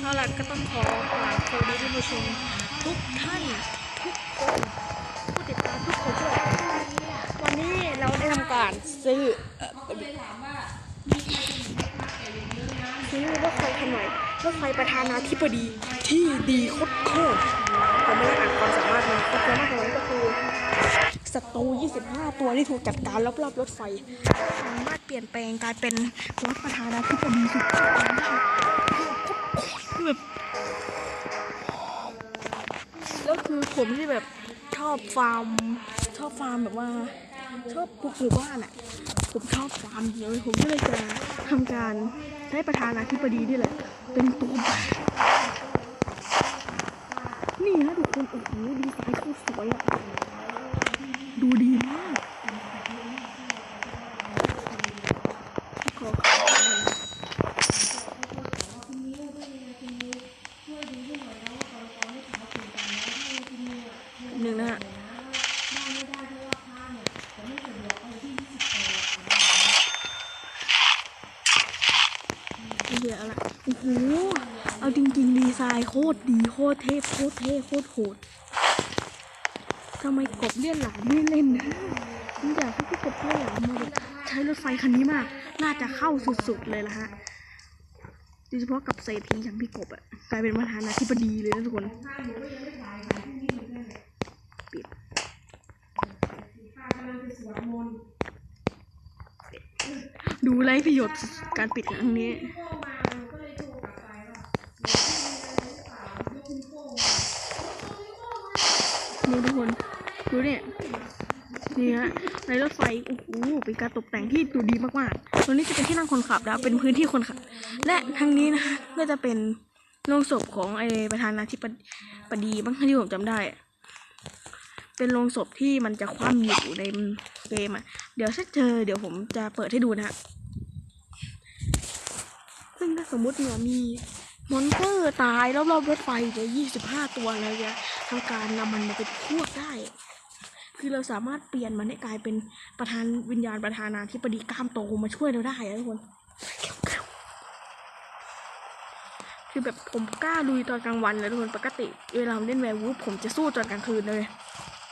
เอาล่ก็ต้องขอกราบสวัสดีท่านผู้ชมทุกท่านทุกคนผู้ติดตามทุกคนด้วยวันนี้เราได้ทำการซื้อเอ่อซื้อรถไฟคันใหม่รถไฟประธานาธิบดีที่ดีโคตรโคตรผมไม่ได้อ่านความสามารถมาความสามารถของมันก็คือศัตรู 25 ตัวที่ถูกจัดการรอบๆรถไฟสามารถเปลี่ยนแปลงกลายเป็นรถประธานาธิบดีสุดยอดได้ คือแบบแล้วคือผมที่แบบชอบฟาร์ม ชอบฟาร์มแบบว่า ชอบปลูกหมู่บ้านอะ ผมชอบฟาร์มเยอะผมก็เลยจะทำการได้ประธานาธิบดีนี่แหละ เป็นตัวนี่นะทุกคนโอ้โหดีไซน์โคตรสวยอะ ดูดีมาก ขอขอบคุณหนึ่งนะฮะเดี๋ยวอะไรโอ้โห เอาจริงๆ ดีไซน์โคตรดี โคตรเทพโคตร เท่โคตรโหดทำไมกบเลี่ยนหลามไม่เล่นนะผมอยากให้พี่กบเลี่ยนหลามมาใช้รถไฟคันนี้มาก น่าจะเข้าสุดๆเลยละฮะโดยเฉพาะกับเศรษฐีอย่างพี่กบอะกลายเป็นประธานาธิบดีเลยนะทุกคนปิดดูไรประโยชน์การปิดครั้งนี้ นี่ทุกคน ดูเนี่ยนี่ฮะในรถไฟโอ้โหเป็นการตกแต่งที่ดูดีมากๆตรงนี้จะเป็นที่นั่งคนขับนะเป็นพื้นที่คนขับ และทางนี้นะคะก็จะเป็นโรงศพของไอประธานาธิบดีบ้างที่ผมจำได้ เป็นโรงศพที่มันจะคว่ำอยู่ในเกมอะ เดี๋ยวถ้าเจอเดี๋ยวผมจะเปิดให้ดูนะฮะซึ่งถ้าสมมติเนี่ยมีมอนสเตอร์ตายรอบๆรถไฟจะยี่สิบห้าตัวอะไรเงี้ย ทำการนำมันมาเป็นพวกได้ คือเราสามารถเปลี่ยนมันให้กลายเป็นประธานวิญญาณประธานาธิบดีกล้ามโตมาช่วยเราได้ทุกคน คือแบบผมกล้าลุยตอนกลางวันเลยทุกคนปกติ เวลาเล่นแวร์วูฟผมจะสู้ตอนกลางคืนเลย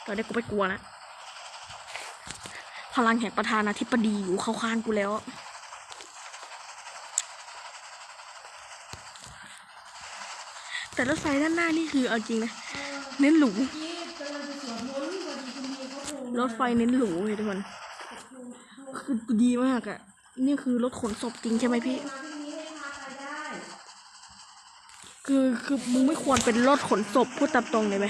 ตอนนี้กูไม่กลัวแล้วพลังแห่งประธานาธิบดีอยู่เข้าข้างกูแล้วแต่รถไฟด้านหน้านี่คือเอาจริงนะ เน้นหรูรถไฟเน้นหรูเลยทุกคนคือดีมากอะ่ะนี่คือรถขนศพจริงใช่ไหมพี่ คือคือมึงไม่ควรเป็นรถขนศพพูดตามตรงเลยไหม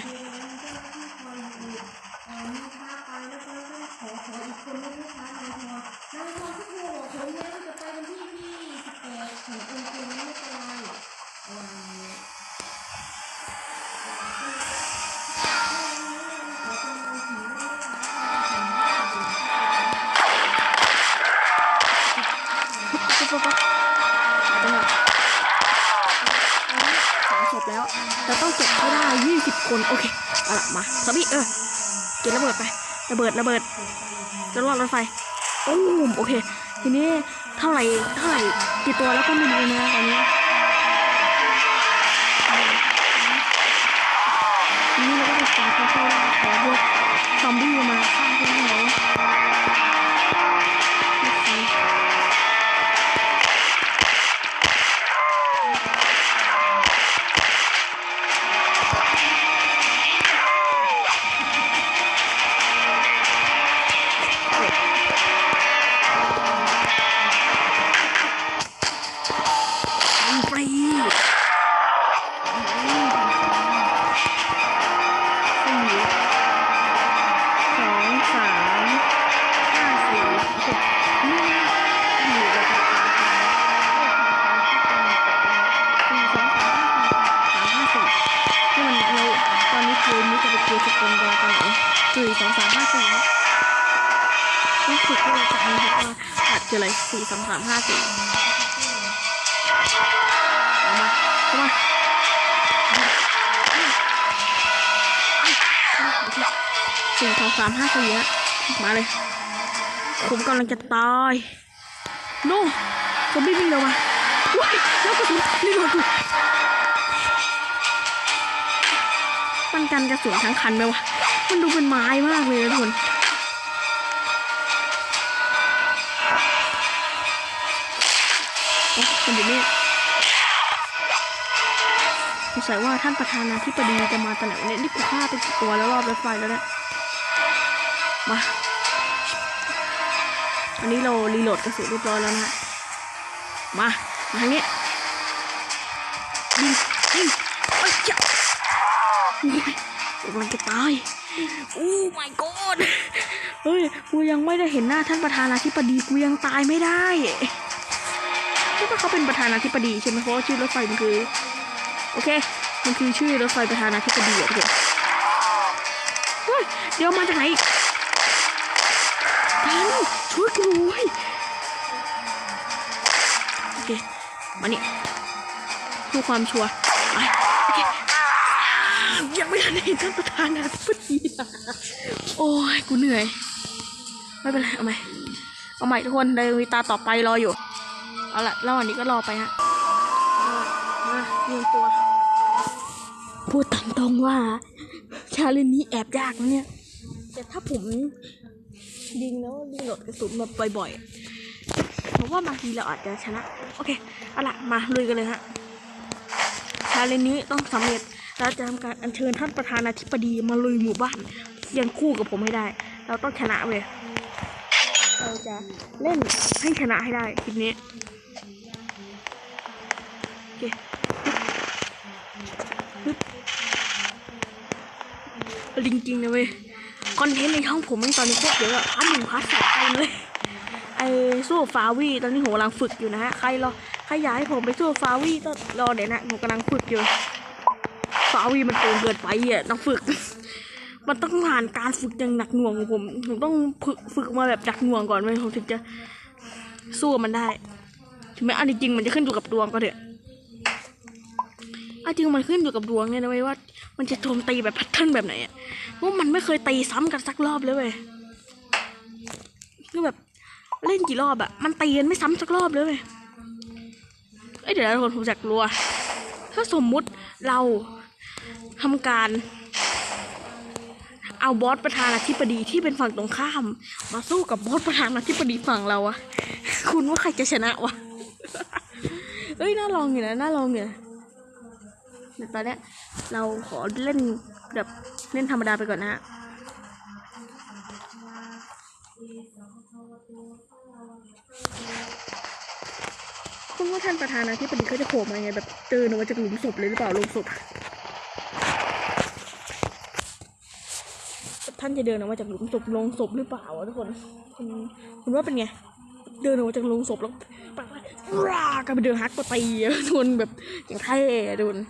ดระเบิด จะรอดรถไฟโอ้มโอเค ทีนี้เท่าไหร่เท่าไหร่กี่ตัวแล้วก็ไม่รู้นะตอนนี้ทีนี้เราก็ไปสตาร์ทเข้าขอพวกซอมบี้มาฆ่าพวกเนา จะเป็นเกมสกลรอกันไหนสี่สองสามห้าสี่แล้วรู้สึกว่าเราจะมีว่าอาจจะอะไรสี่สองสามห้าสี่เอามาเข้ามาสี่สองสามห้าสี่ฮะมาเลย ผมกำลังจะตายโน่ซอมบี้วิ่งเร็วมาว้ายแล้วกระสุนรีบ กันกระสุนทั้งคันไหมวะ มันดูเป็นไม้มากเลยนะทุกคนโอ้มันอยู่นี่สงสัยว่าท่านประธานาธิบดีจะมาตอนไหนวะเนี่ยนี่กูฆ่าไปกี่ตัวแล้วรอบรถไฟแล้วเนี่ยมาอันนี้เรารีโหลดกระสุนเรียบร้อยแล้วนะมา มาทางนี้ยิงยิง โอ้ยกำลังจะตายโอ้ my god เฮ้ย กูยังไม่ได้เห็นหน้าท่านประธานาธิบดี กูยังตายไม่ได้คิดว่าเขาเป็นประธานาธิบดีใช่ไหมเพราะว่าชื่อรถไฟมันคือ โอเค มันคือชื่อรถไฟประธานาธิบดีอะโอเคเฮ้ย เดี๋ยวมาจากไหนอีกทันช่วยกูด้วยโอเค มานี่เพื่อความชัวร์ไปโอเค ยังไม่ทันเห็นท่านประธานาธิบดีโอ้ยกูเหนื่อย ไม่เป็นไรเอาใหม่เอาใหม่ทุกคนเดี๋ยวมีตาต่อไปรออยู่ เอาละระหว่างนี้ก็รอไปฮะเอามาเตรียมตัว พูดตามตรงว่า ชาเลนนี้แอบยากนะเนี่ย แต่ถ้าผมยิงแล้วรีโหลดกระสุนแบบบ่อยๆผมว่าบางทีเราอาจจะชนะ โอเค เอาละมาลุยกันเลยฮะ ชาเลนนี้ต้องสำเร็จ เราจะทำการอัญเชิญท่านประธานาธิบดีมาลุยหมู่บ้านเยังคู่กับผมให้ได้ เราต้องชนะเว้ยเราจะเล่นให้ชนะให้ได้คลิปนี้โอเคฮึบฮึบจริงๆนะเว้ยคอนเทนต์ในช่องผมตอนนี้โคตรเยอะอะพาร์ทหนึ่งพาร์ทสองไปเลยไอ้สู้ฟาวี่ตอนนี้ผมกำลังฝึกอยู่นะฮะใครรอใครอยากให้ผมไปสู้ฟาวี่ก็รอเดี๋ยวนะผมกำลังฝึกอยู่าวีมันโกงเกินไปอะต้องฝึก มันต้องผ่านการฝึกอย่างหนักหน่วงของผมผมต้องฝึกฝึกมาแบบหนักหน่วงก่อนเว้ผมถึงจะสู้มันได้ถึงแม้อันจริงมันจะขึ้นอยู่กับดวงก็เถอะอันจริงมันขึ้นอยู่กับดวงเนี่ยนะเว้ยว่า มันจะโจมตีแบบแพทเทิร์นแบบไหนอะเพราะมันไม่เคยตีซ้ำกันสักรอบเลยเว้ยคือแบบเล่นกี่รอบอะมันตีกันไม่ซ้ำสักรอบเลยเว้ยเอ้ยเดี๋ยวนะทุกคนผมอยากรู้ถ้าสมมุติเรา ทำการเอาบอสประธานาธิบดีที่เป็นฝั่งตรงข้าม มาสู้กับบอสประธานาธิบดีฝั่งเราอะคุณว่าใครจะชนะวะเอ้ยน่าลองอยู่นะน่าลองอยู่นะแต่ตอนเนี้ยเราขอเล่นแบบเล่นธรรมดาไปก่อนนะฮะคุณว่าท่านประธานาธิบดีเขาจะโผล่มาไงแบบเดินออกมาจากหลุมศพเลยหรือเปล่าลุมศพานจะเดินออกมาจากหลุมศพลงศพหรือเปล่าทุกคนคุณคุณว่าเป็นไง เดินออกมาจากโรงศพแล้วปากร่ากลายเป็นเดินฮักปะตีทุกคนแบบอย่างเท่ทุกคน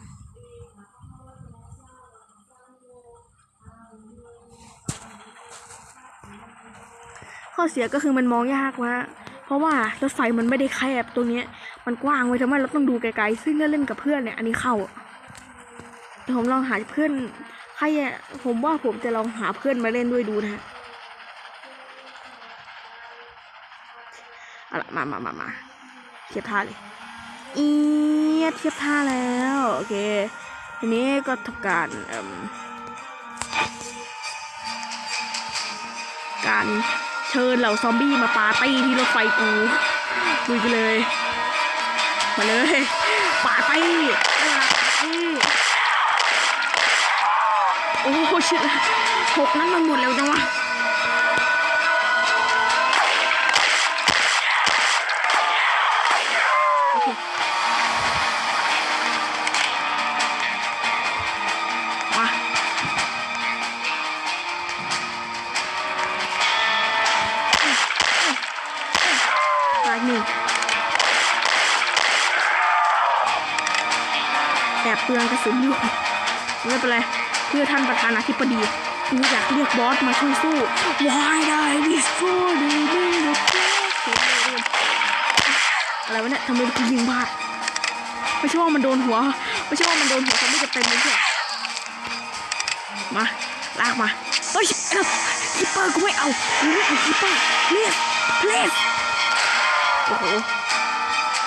ข้อเสียก็คือมันมองยากว่าเพราะว่ารถไฟมันไม่ได้แคบตรงเนี้ย มันกว้างไว้ทำให้เราต้องดูไกลๆซึ่งถ้าเล่นกับเพื่อนเนี่ยอันนี้เข้าแต่ผมลองหาเพื่อน ใครอะผมว่าผมจะลองหาเพื่อนมาเล่นด้วยดูนะฮะเอาละมามามามาเทียบท่าเลยเอีดเทียบท่าแล้ว โอเคทีนี้ก็ทำการการเชิญเหล่าซอมบี้มาปาร์ตี้ที่รถไฟกูลุยกันเลย มาเลยปาร์ตี้ปาร์ตี้ โอ้โหชิดละหกนั้นมันหมดแล้วจังวะโอเคมาตายหนึ่งแอบเปลืองกระสุนอยู่ไม่เป็นไร เพื่อท่านประธานาธิบดีกูอยากเรียกบอสมาช่วยสู้ Why I destroy the world อะไรวะเนี่ยทำไมกูยิงพลาดไม่ใช่ว่ามันโดนหัว ไม่ใช่ว่ามันโดนหัวเขาไม่จะเต็มเลยใช่มา ลากมาเฮ้ยเอ้าคิปเปอร์กูไม่เอากูไม่เอาคิปเปอร์ please please โอ้โห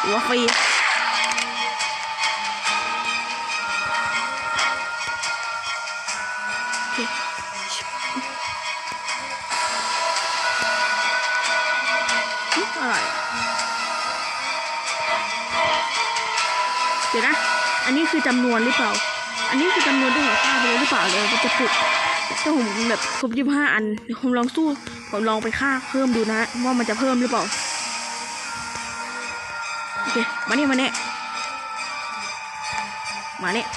หัวฟรี คือจำนวนหรือเปล่า อันนี้คือจำนวนที่ผมฆ่าไปเลยหรือเปล่าเลยมันจะปลุกถ้าผมแบบครบยี่ห้าอันผมลองสู้ผมลองไปฆ่าเพิ่มดูนะว่ามันจะเพิ่มหรือเปล่าโอเคมาเนี่ยมาเนี่ยมาเนี่ย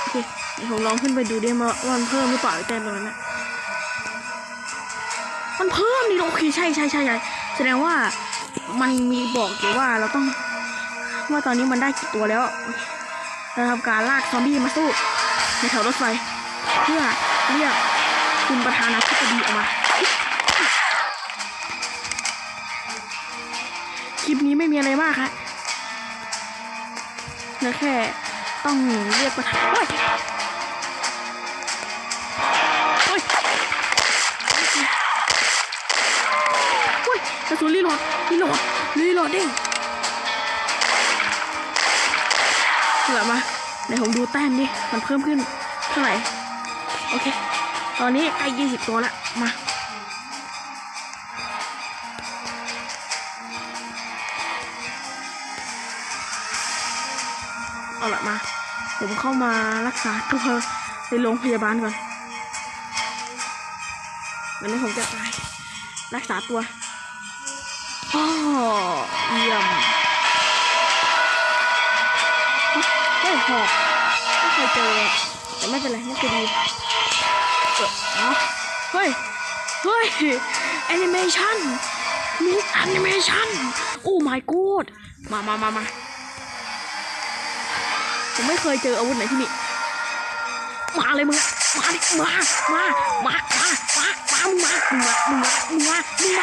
โอเคเดี๋ยวผมลองขึ้นไปดูดิว่ามันเพิ่มหรือเปล่าไอ้แต้มตรงนั้นนะมันเพิ่มนี่โอเคใช่ใช่ใช่ใช่แสดงว่า มันมีบอกอยู่ว่าเราต้องว่าตอนนี้มันได้กี่ตัวแล้วเราทำการลากซอมบี้มาสู้ในแถวรถไฟ เพื่อเรียกคุณประธานาธิบดีออกมาคลิปนี้ไม่มีอะไรมากครับเหลือแค่ต้องเรียกประธาน รีโหลดรีโหลดรีโหลดเด้งเหลือมาเดี๋ยวผมดูแต้มดิ มันเพิ่มขึ้นเท่าไหร่ โอเค ตอนนี้ใกล้ยี่สิบตัวละ มา เอาละมา ผมเข้ามารักษาตัวในโรงพยาบาลก่อน วันนี้ผมจะตายรักษาตัว เยี่ยมเฮ้ยหอกไม่เคยเจอแต่ไม่เป็นไรนี่คือดีเฮ้ย เฮ้ยแอนิเมชันมีแอนิเมชันโอ้ my god มามามามาผมไม่เคยเจออาวุธไหนที่นี่มาเลยมึงมาดิมา มา มา มา มา มา มึงมา มึงมา มึงมา มึงมามึง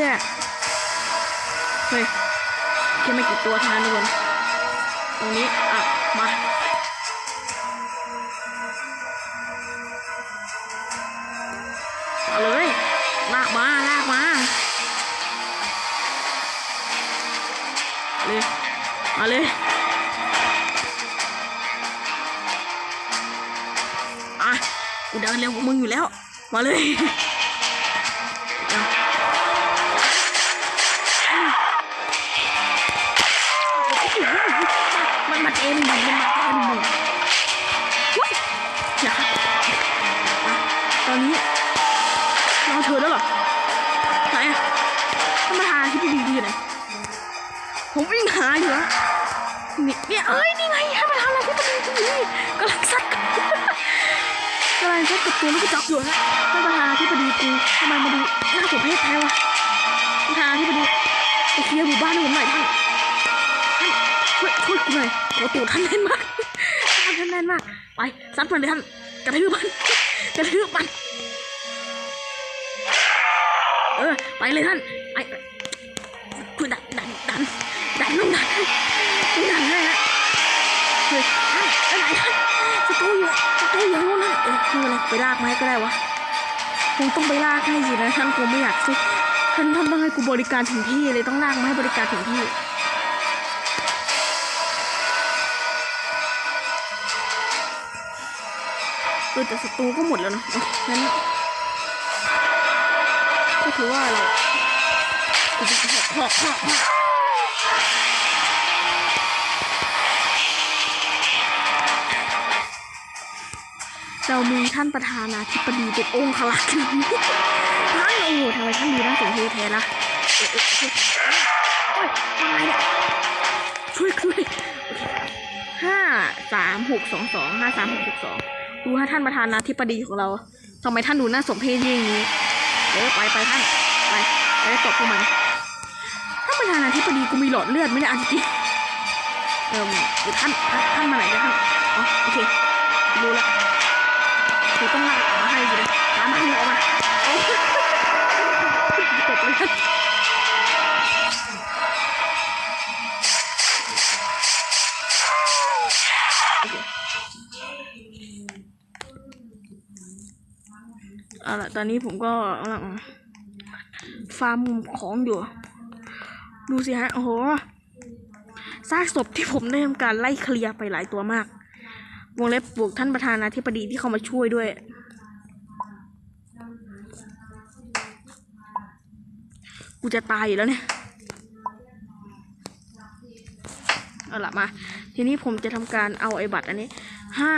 เลย เฮ้ยแค่ไม่กี่ตัวทานนทุกคน ตรงนี้ อะ มาเอาเลยลากมาลากมาเลยมาเลยอะกูเดินเร็วกว่ามึงอยู่แล้ว มาเลย อนนี้เราเธอแล้วเหรอไหนอะท่านประธาที่ดีดีอยู่ไหนผมวิ่งหาอยู่แล้วนี่เนี่ยเอ้ยนี่ไงให้มาทำอะไรที่ประตูนี่กำลังซัดกำลังซัดกับตัวลูกกระจอกอยู่นะท่านประธานาธิบดีกูทำไมมาดูหน้าสมเพศแท้วะประธานาธิบดีไปเคลียร์หมู่บ้านให้ผมหน่อยท่านท่านช่วยช่วยกูหน่อยโอ้ตูดท่านแน่นมากท่านแน่นมากไปซัดมันเลยท่านกระทืบมันกระทืบมัน ไปเลยท่านไปคือดันดันดันดันต้องดันต้องดันให้ฮะเฮ้ยท่านไปไหนท่านศัตรูอยู่ศัตรูอยู่นู่นนั่นเออคืออะไรไปลากไม้ก็ได้วะคงต้องไปลากให้สินะท่านคงไม่อยากสิท่านท่านต้องให้กูบริการถึงที่เลยต้องลากมาให้บริการถึงที่เออแต่ศัตรูก็หมดแล้วเอาะงั้น ก็ถือว่าเราหอกหอกหอกเรามีท่านประธานาธิบดีเป็นองค์ขลักท่านโอ้โหทำไมท่านดูน่าสงสารแท้ละเอ๊ะเอ๊ะเอ๊ะโอ๊ยมาไงเนี่ยช่วยช่วยห้าสามหกสองสองห้าสามหกหกสองดูฮะท่านประธานาธิบดีของเราทำไมท่านดูน่าสมเพชอย่างนี้ เออไปไปท่าน ไปไปตบพวกมันถ้าประธานาธิบดีกูมีหลอดเลือดไม่ได้อันจริงเอ่มเดี๋ยวท่านท่านมาไหนนะท่านอ๋อโอเครู้ละกูต้องลากออกมาให้สินะตามมาให้ออกมาโอ้ตบเลยท่าน ตอนนี้ผมก็กำลังฟาร์มของอยู่ ดูสิฮะ โอ้โหซากศพที่ผมได้ทำการไล่เคลียร์ไปหลายตัวมาก วงเล็บบวกท่านประธานาธิบดีที่เขามาช่วยด้วย กูจะตายแล้วเนี่ย เอาละมา ทีนี้ผมจะทำการเอาไอ้บัตรอันนี้ห้า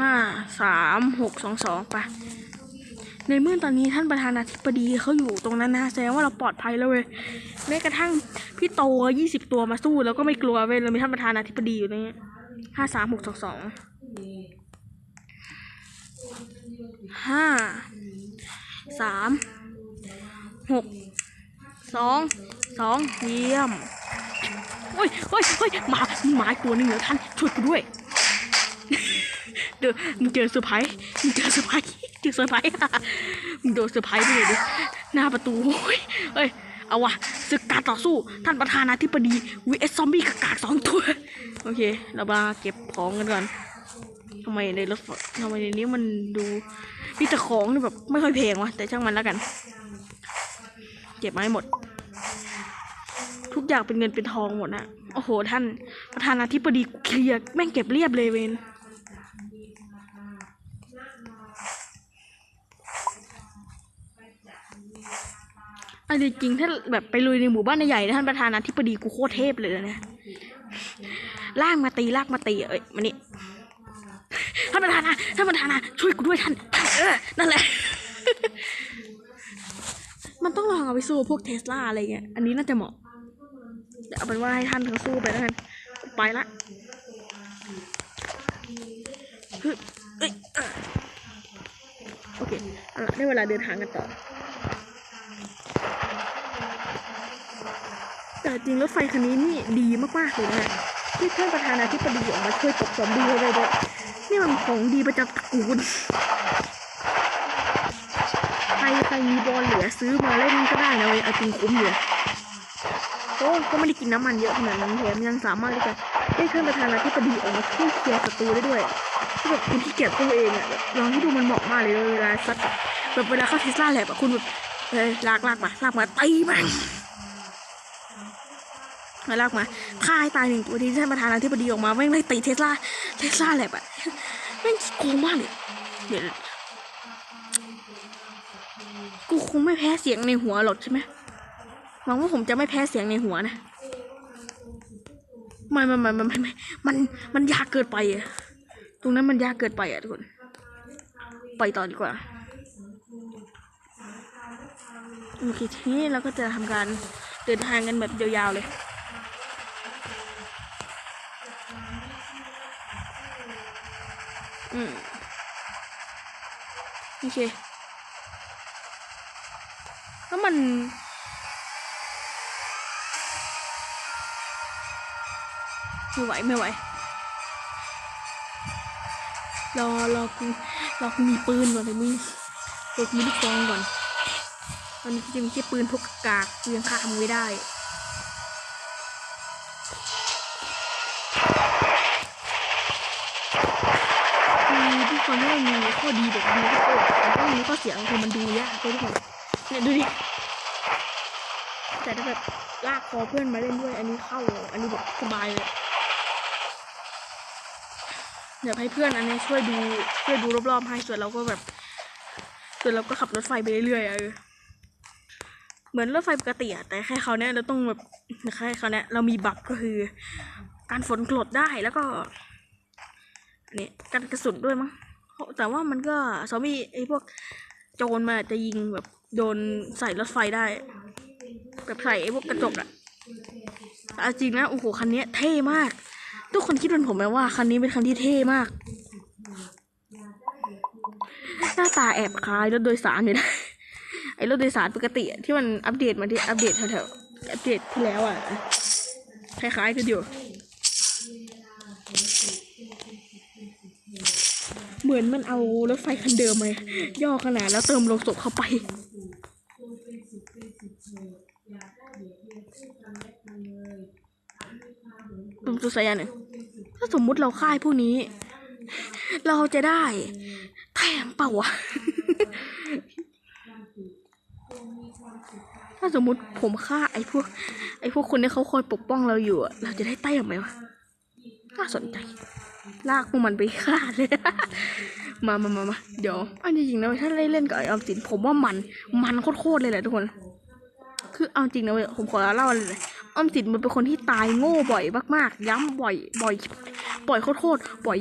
ห้าสามหกสองสองไปในเมื่อตอนนี้ท่านประธานาธิบดีเขาอยู่ตรงนั้นนะแสดงว่าเราปลอดภัยแล้วเว้ยแม้กระทั่งพี่โตยี่สิบตัวมาสู้แล้วก็ไม่กลัวเว้ยเรามีท่านประธานาธิบดีอยู่ตรงนี้ห้าสามหกสองสองห้าสามหกสองสองเยี่ยมโอ้ยเฮ้ยเฮ้ยหมาหมากตัวหนึงเหรอท่านช่วยกูด้วย เดี๋ยวมึงเจอเซอร์ไพรส์มึงเจอเซอร์ไพรส์เจอเซอร์ไพรส์มึงโดนเซอร์ไพรส์ไปเลยดิหน้าประตูโอ้ยเอ้ยเอาวะศึกการต่อสู้ท่านประธานาธิบดีวีเอสซอมบี้กากสองตัวโอเค เรามาเก็บของกันก่อนทำไมในรถทำไมในนี้มันดูมีแต่ของที่แบบไม่ค่อยแพงวะแต่ช่างมันแล้วกัน เก็บมาให้หมด ทุกอย่างเป็นเงินเป็นทองหมดนะโอ้โหท่านประธานาธิบดีเคลียร์แม่งเก็บเรียบเลยเวน อันนี้จริงถ้าแบบไปลุยในหมู่บ้านใหญ่นะท่านประธานาธิบดีกูโคตรเทพเลยนะลากมาตีลากมาตีเอ้ยมานี่ท่านประธานะท่านประธานะช่วยกูด้วยท่านเออนั่นแหละ มันต้องลองเอาไปสู้พวกเทสลาอะไรเงี้ยอันนี้น่าจะเหมาะเดี๋ยวเอาเป็นว่าให้ท่านทั้งสู้ไปแล้วกันไปละโอเคเอาละได้เวลาเดินทางกันต่อ แต่จริงรถไฟคันนี้นี่ดีมากๆเลยนะที่ท่านประธานาธิบดีออกมาช่วยตบซอมบี้ให้ได้ด้วยนี่มันของดีประจำตระกูลใครใครมีบอลเหลือซื้อมาเล่นก็ได้นะเว้ยเอาจริงคุ้มอยู่โอ้ก็ไม่ได้กินน้ำมันเยอะขนาดนั้นแถมยังสามารถที่จะให้ท่านประธานาธิบดีออกมาช่วยเคลียร์ศัตรูได้ด้วยที่แบบคุณที่เกียจตัวเองอะลองให้ดูมันเหมาะมากเลยเวลาซัดแบบเวลาเข้าเทสลาแลบอะคุณแบบเฮ้ยลากลากมาลากมาตีมัน มาลากมาฆ่าให้ตายหนึ่งตัวที่ท่านประธานาธิบดีออกมาแม่งเลยตีเทสลาเทสลาแลบอะแม่งโกงมากเลยเดี๋ยวกูคงไม่แพ้เสียงในหัวหรอกใช่ไหมหวังว่าผมจะไม่แพ้เสียงในหัวนะไม่ไม่ไม่ไม่ไม่ไม่มันมันยากเกินไปอะตรงนั้นมันยากเกินไปอะทุกคน ไปต่อดีกว่าโอเคทีนี้เราก็จะทำการเดินทางกันแบบยาวๆเลย อืมโอเคแล้วมันไม่ไหวไม่ไหวรอรอกูรอกูมีปืนก่อนเลยมึงเด็กมีลูกซองก่อนตอนนี้กูจะมีแค่ปืนพกกากกูยังฆ่ามึงไม่ได้ คือทุกคนม่มีข้อดีแบบดีทุกคนแต่ก็มีข้อเสียคือมันดูยากทุกคนเนี่ยดูดิแต่ถ้าแบบลากคอเพื่อนมาเล่นด้วย อันนี้เข้าอันนี้แบบสบายเลยเดี๋ยวให้เพื่อนอันนี้ช่วยดูช่วยดูรอบๆให้ส่วนเราก็แบบส่วนเราก็ขับรถไฟไปเรื่อยๆอะเออเหมือนรถไฟปกติอะแต่แค่เขาเนี้ยเราต้องแบบแค่เขาเนี้ยเรามีบัฟก็คือ การฝนกรดได้แล้วก็นี่กันกระสุนด้วยมั้ง แต่ว่ามันก็ซอมบี้ไอ้พวกโจรมาจะยิงแบบโดนใส่รถไฟได้ แบบใส่ไอ้พวกกระจกอะอาจริงนะโอ้โหคันนี้เท่มาก ทุกคนคิดเป็นผมไหมว่าคันนี้เป็นคันที่เท่มาก หน้าตาแอบคล้ายรถโดยสารอยู่นะไอ้รถโดยสารปกติที่มันอัปเดตมาที่อัปเดตแถวๆอัปเดตที่แล้วอะคล้ายๆกันอยู่ เหมือนมันเอารถไฟคันเดิมมาย่อขนาดแล้วเติมโลงศพเข้าไปผมสงสัยอย่างหนึ่งถ้าสมมุติเราค่ายพวกนี้ เราจะได้แถมเปล่าวะ ถ้าสมมุติผมฆ่าไอ้พวก ไอ้พวกคนที่เขาคอยปกป้องเราอยู่อะเราจะได้แต้มไหมวะ น่าสนใจ ลากพวกมันไปฆ่าเลย มามามามาเดี๋ยว อันจริงนะถ้าได้เล่นกับไอออมสินผมว่ามัน มันโคตรๆเลยแหละทุกคน คือเอาจริงนะเว้ย ผมขอเล่าเลยออมสินมันเป็นคนที่ตายโง่บ่อยมากๆ ย้ำบ่อย บ่อย บ่อยโคตรๆ บ่อย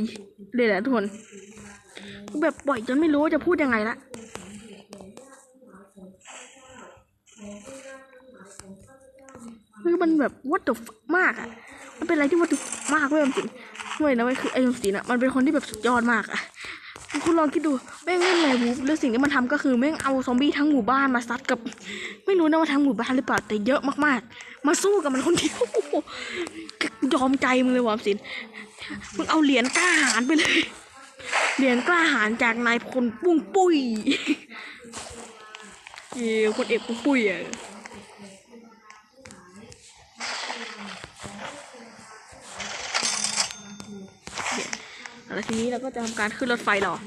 เลยแหละทุกคน แบบบ่อยจนไม่รู้จะพูดยังไงละคือมันแบบ what the f มากอะ มันเป็นอะไรที่ what the fuck มากเว้ยออมสินเว้ยนะเว้ยคือไอ้ออมสินอะมันเป็นคนที่แบบสุดยอดมากอะคุณลองคิดดูแม่งเล่นเลยวูฟแล้วสิ่งที่มันทำก็คือแม่งเอาซอมบี้ทั้งหมู่บ้านมาซัดกับ ไม่รู้นะว่าทั้งหมู่บ้านหรือเปล่าแต่เยอะมากๆ มาสู้กับมันคนเดียวยอมใจมึงเลยว่ะอมสินมึงเอาเหรียญกล้าหาญไปเลย เหรียญกล้าหาญจากนายพลปุ้งปุ้ยเอ้ยคนเอกปุ้งปุ้ยอะ แล้วทีนี้เราก็จะทำการขึ้นรถไฟหรออ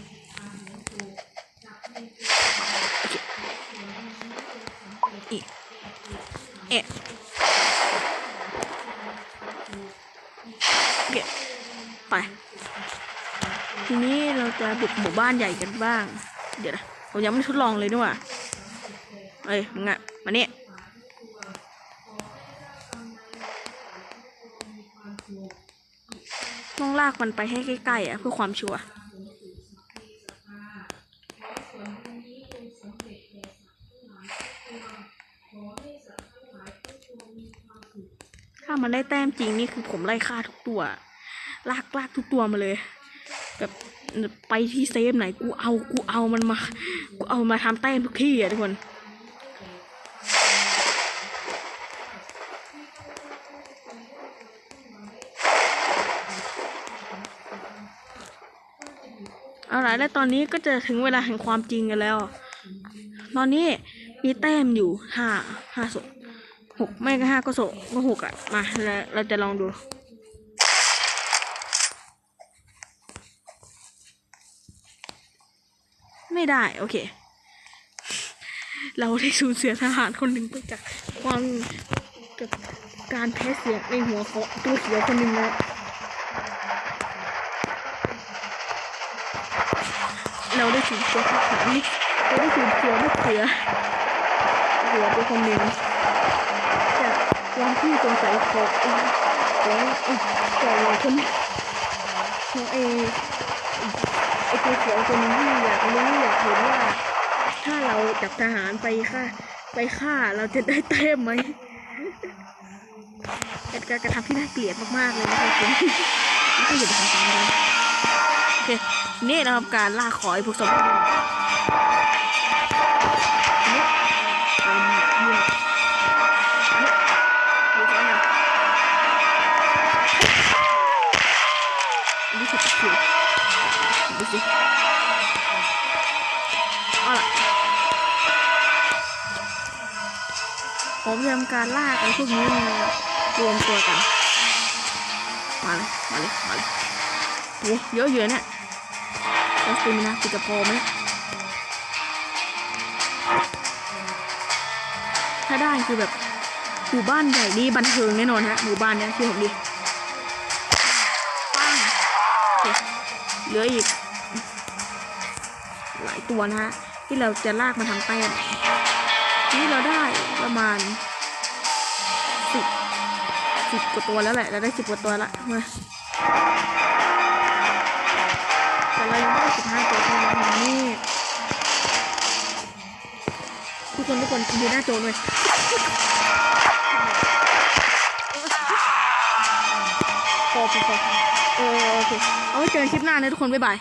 เอีเอะโอเคไป ทีนี้เราจะบุกหมู่บ้านใหญ่กันบ้าง เดี๋ยวนะ ผมยังไม่ทดลองเลยด้วยว่ะเอ้ยมึงอะมาเนี่ย ลากมันไปให้ใกล้ๆอะเพื่อความชัวร์ถ้ามันได้แต้มจริงนี่คือผมไล่ฆ่าทุกตัว ลากลากทุกตัวมาเลย แบบไปที่เซฟไหนกูเอากูเอามันมา กูเอามาทำแต้มทุกที่อะทุกคน เอาล่ะและตอนนี้ก็จะถึงเวลาแห่งความจริงกันแล้ว ตอนนี้มีแต้มอยู่ห้าห้าศพหกไม่ก็ห้าก็ศพก็หกอะ มาเราเราจะลองดู ไม่ได้ โอเค เราได้สูญเสียทหารคนหนึ่งไปจากความกับการแพ้เสียงในหัวของตัวเขียวคนหนึ่งแล้ว เราได้สูญเสียทหารเราได้สูญเสียลูกเสือเหลือไปคนหนึ่งจากวามที่สงสัยของของไอ้แก่คนของไอ้ไอ้ตัวเขียวตัวนี้ที่อยากรู้อยากเห็นว่า ถ้าเราจับทหารไปฆ่าไปฆ่าเราจะได้แต้มไหมเป็นการกระทำที่น่าเกลียดมากๆเลยนะครับผมไม่ต้องอย่าไปทำตามเลยโอเค นี่นะครับการล่าขอไอ้พวกสมบัติเนี่ยเอาเนี่ยเนี่ยดูก่อนนะอันนี้คือตะเกียบดูสิเอาล่ะผมทำการลากไอ้พวกนี้รวมตัวกัน มาเลย มาเลย มาเลยโอ้เยอะเยอะเนี่ย สติมินะกูจะพอไหมถ้าได้คือแบบหมู่บ้านใหญ่นี่บันเทิงแน่นอนฮะหมู่บ้านเนี้ยชื่อผมดิปังเเหลืออีก หลายตัวนะฮะ ที่เราจะลากมาทำแต้มนี่เราได้ประมาณสิบสิบกว่าตัวแล้วแหละ เราได้สิบกว่าตัวละมา คนทุกคนดูหน้าโจนเลยพอพอเออโอเคเอาไว้เจอคลิปหน้านะทุกคน บ๊ายบาย